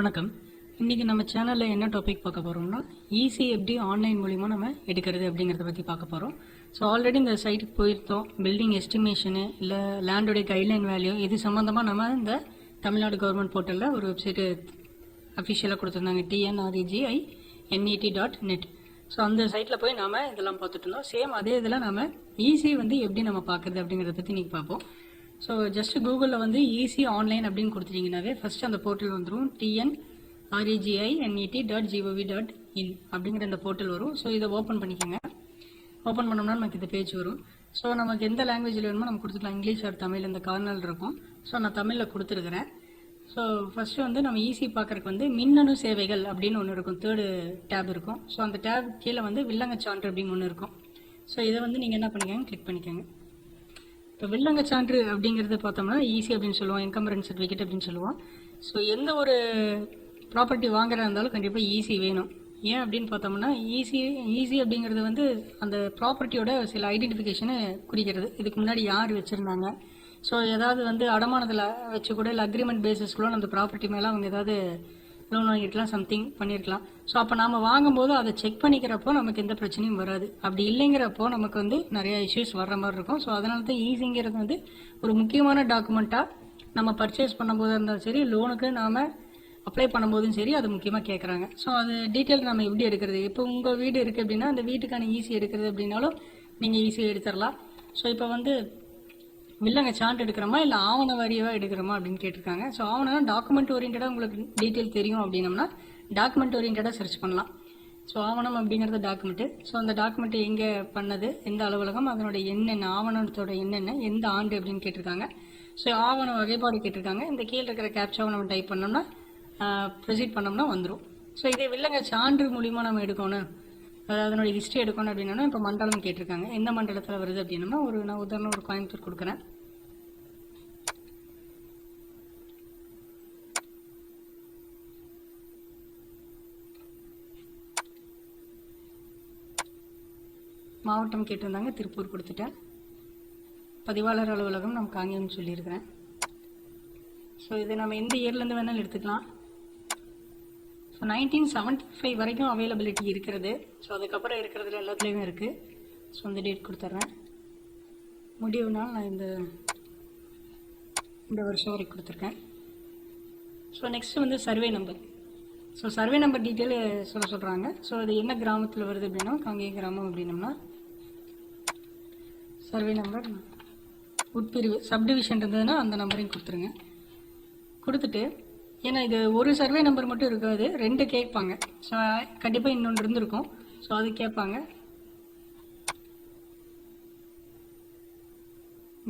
வணக்கம். இன்றைக்கி நம்ம சேனலில் என்ன டாபிக் பார்க்க போகிறோம்னா ஈஸி எப்படி ஆன்லைன் மூலிமா நம்ம எடுக்கிறது அப்படிங்கிறத பற்றி பார்க்க போகிறோம் ஸோ ஆல்ரெடி இந்த சைட்டுக்கு போயிருந்தோம். பில்டிங் எஸ்டிமேஷனு இல்லை லேண்டோடைய கைட்லைன் வேல்யூ இது சம்மந்தமாக நம்ம இந்த தமிழ்நாடு கவர்மெண்ட் போர்ட்டலில் ஒரு வெப்சைட்டு அஃபிஷியலாக கொடுத்துருந்தாங்க. TNREGI NET dot net so அந்த சைட்டில் போய் நாம் இதெல்லாம் பார்த்துட்டு இருந்தோம். சேம் அதே இதில் நம்ம ஈஸி வந்து எப்படி நம்ம பார்க்குறது அப்படிங்கிறத பற்றி இன்றைக்கி பார்ப்போம். ஸோ ஜஸ்ட் கூகுளில் வந்து ஈஸி ஆன்லைன் அப்படின்னு கொடுத்துட்டிங்கனாவே ஃபர்ஸ்ட் அந்த போர்ட்டல் வந்துடும் TN REGI NET dot GOV dot in அப்படிங்கிற அந்த போர்ட்டல் வரும். ஸோ இதை ஓப்பன் பண்ணிக்கோங்க. ஓப்பன் பண்ணோம்னா நமக்கு இந்த பேஜ் வரும். ஸோ நமக்கு எந்த லாங்குவேஜில் வேணுமோ நம்ம கொடுத்துக்கலாம். இங்கிலீஷ் ஆர் தமிழ் இந்த கார்னர் இருக்கும். ஸோ நான் தமிழில் கொடுத்துருக்குறேன். ஸோ ஃபஸ்ட்டு வந்து நம்ம ஈஸி பார்க்குறக்கு வந்து மின்னணு சேவைகள் அப்படின்னு ஒன்று இருக்கும். தேர்டு டேப் இருக்கும். ஸோ அந்த டேப் கீழே வந்து வில்லங்க சான்று அப்படின்னு ஒன்று இருக்கும். ஸோ இதை வந்து நீங்கள் என்ன பண்ணிக்கோங்க? கிளிக் பண்ணிக்கோங்க. இப்போ வில்லங்க சான்று அப்படிங்கிறது பார்த்தோம்னா ஈஸி அப்படின்னு சொல்லுவோம் இன்கம் சர்டிஃபிகேட் அப்படின்னு சொல்லுவோம். ஸோ எந்த ஒரு ப்ராப்பர்ட்டி வாங்குறதா இருந்தாலும் கண்டிப்பாக ஈஸி வேணும். ஏன் அப்படின்னு பார்த்தோம்னா ஈஸி ஈஸி அப்படிங்கிறது வந்து அந்த ப்ராப்பர்ட்டியோட சில ஐடென்டிஃபிகேஷனை குறிக்கிறது. இதுக்கு முன்னாடி யார் வச்சுருந்தாங்க? ஸோ ஏதாவது வந்து அடமானத்தில் வச்சு கூட இல்லை அக்ரிமெண்ட் பேசிஸ் கூட அந்த ப்ராப்பர்ட்டி மேலே அவங்க ஏதாவது லோன் வாங்கியிருக்கலாம் சம்திங் பண்ணியிருக்கலாம் ஸோ அப்போ நாம் வாங்கும்போது அதை செக் பண்ணிக்கிறப்போ நமக்கு எந்த பிரச்சனையும் வராது. அப்படி இல்லைங்கிறப்போ நமக்கு வந்து நிறைய இஷ்யூஸ் வர்ற மாதிரி இருக்கும். ஸோ அதனால தான் ஈஸிங்கிறது வந்து ஒரு முக்கியமான டாக்குமெண்ட்டாக நம்ம பர்ச்சேஸ் பண்ணும்போது இருந்தாலும் சரி லோனுக்கு நாம் அப்ளை பண்ணும்போதும் சரி அது முக்கியமாக கேட்குறாங்க ஸோ அது டீட்டெயில் நம்ம எப்படி எடுக்கிறது? இப்போ உங்கள் வீடு இருக்குது அப்படின்னா அந்த வீட்டுக்கான ஈஸி எடுக்கிறது அப்படின்னாலும் நீங்கள் ஈஸியாக எடுத்துடலாம். ஸோ இப்போ வந்து வில்லங்க சார்ட் எடுக்கிறோமா இல்லை ஆவண வாரியாக எடுக்கிறோமா அப்படின்னு கேட்டிருக்காங்க. ஸோ ஆவணம் டாக்குமெண்ட் ஓரியன்டாக உங்களுக்கு டீட்டெயில் தெரியும் அப்படின்னம்னா டாக்குமெண்ட் ஓரியன்டாக சர்ச் பண்ணலாம். ஸோ ஆவணம் அப்படிங்கிறது டாக்குமெண்ட்டு ஸோ அந்த டாக்குமெண்ட் எங்கே பண்ணது? எந்த அலுவலகம்? அதனுடைய என்னென்ன ஆவணத்தோட என்னென்ன எந்த ஆண்டு அப்படின்னு கேட்டிருக்காங்க. ஸோ ஆவண வகைப்பாடு கேட்டிருக்காங்க. இந்த கீழே இருக்கிற கேப்சாவை நம்ம டைப் பண்ணோம்னா ப்ரொசீட் பண்ணோம்னா வந்துடும் ஸோ இதே வில்லங்க சான்று மூலிமா நம்ம எடுக்கணும். அதாவது அதனுடைய ஹிஸ்ட்ரி எடுக்கணும் அப்படின்னா இப்போ மண்டலம் கேட்டிருக்காங்க. எந்த மண்டலத்தில் வருது அப்படின்னா ஒரு நான் உதாரணம் ஒரு கோயம்புத்தூர் கொடுக்குறேன். மாவட்டம் கேட்டிருந்தாங்க திருப்பூர் கொடுத்துட்டேன். பதிவாளர் அலுவலகம் நம்ம காங்கேயம் சொல்லியிருக்கிறேன். ஸோ இது நம்ம எந்த இயர்லேருந்து வேணாலும் எடுத்துக்கலாம். ஸோ நைன்டீன் செவன்ட்டி ஃபைவ் வரைக்கும் அவைலபிலிட்டி இருக்கிறது. ஸோ அதுக்கப்புறம் இருக்கிறதுல எல்லாத்துலேயுமே இருக்குது ஸோ அந்த டேட் கொடுத்துட்றேன். முடிவுனால் நான் இந்த இந்த வருஷம் வரைக்கும் கொடுத்துருக்கேன். ஸோ நெக்ஸ்ட்டு வந்து survey number so survey number detail சொல்ல சொல்கிறாங்க ஸோ அது என்ன கிராமத்தில் வருது அப்படின்னா காங்கேய கிராமம் அப்படின்னம்னா சர்வே நம்பர் உட்பிரிவு சப்டிவிஷன் இருந்ததுன்னா அந்த நம்பரையும் கொடுத்துருங்க. கொடுத்துட்டு ஏன்னா இது ஒரு சர்வே நம்பர் மட்டும் இருக்காது ரெண்டு கேட்பாங்க. ஸோ கண்டிப்பாக இன்னொன்று இருந்திருக்கும். ஸோ அது கேட்பாங்க.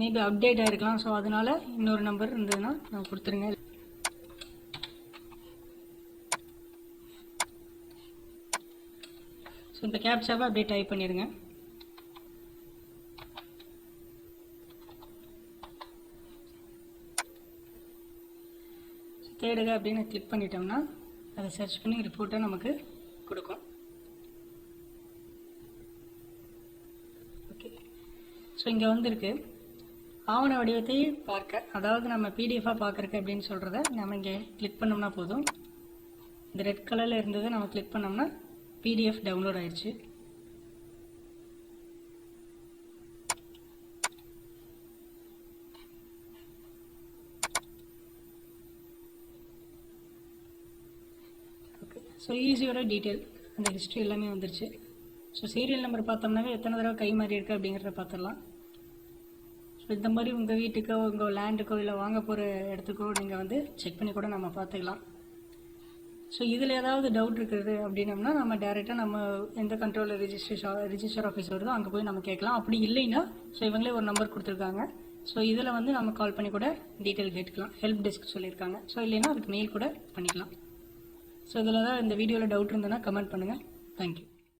மேபி அப்டேட் ஆகிருக்கலாம் ஸோ அதனால் இன்னொரு நம்பர் இருந்ததுன்னா நான் கொடுத்துருங்க. ஸோ இந்த கேப்சாவை அப்படியே டைப் பண்ணிடுங்க தேடுக அப்படின்னு கிளிக் பண்ணிட்டோம்னா அதை சர்ச் பண்ணி ரிப்போர்ட்டை நமக்கு கொடுக்கும். ஓகே ஸோ இங்கே வந்திருக்கு. ஆவண வடிவத்தை பார்க்க அதாவது நம்ம பிடிஎஃபாக பார்க்குறக்கு அப்படின்னு சொல்கிறத நம்ம இங்கே கிளிக் பண்ணோம்னா போதும். இந்த ரெட் கலரில் இருந்ததை நம்ம கிளிக் பண்ணோம்னா பிடிஎஃப் டவுன்லோட் ஆயிடுச்சு ஓகே ஸோ ஈஸியோட டீட்டெயில் அந்த ஹிஸ்ட்ரி எல்லாமே வந்துருச்சு. ஸோ சீரியல் நம்பர் பார்த்தோம்னாவே எத்தனை தடவை கை மாறி இருக்குது அப்படிங்கிறத பார்த்துடலாம். ஸோ இந்த மாதிரி உங்கள் வீட்டுக்கோ உங்கள் லேண்டுக்கோ இல்லை வாங்க போகிற இடத்துக்கோ நீங்கள் வந்து செக் பண்ணி கூட நம்ம பார்த்துக்கலாம். ஸோ இதில் ஏதாவது டவுட் இருக்குது அப்படின்னம்னா நம்ம டேரெக்டாக நம்ம எந்த கண்ட்ரோலில் ரிஜிஸ்ட்ரேஷன் ரிஜிஸ்டர் ஆஃபீஸ் வருதோ அங்கே போய் நம்ம கேட்கலாம். அப்படி இல்லைன்னா ஸோ இவங்களே ஒரு நம்பர் கொடுத்துருக்காங்க. ஸோ இதில் வந்து நம்ம கால் பண்ணி கூட டீட்டெயில் கேட்டுக்கலாம். ஹெல்ப் டெஸ்க் சொல்லியிருக்காங்க. ஸோ இல்லைன்னா அதுக்கு மெயில் கூட பண்ணிக்கலாம். ஸோ இதில் தான் இந்த வீடியோவில் டவுட் இருந்ததுன்னா கமெண்ட் பண்ணுங்கள் தேங்க்யூ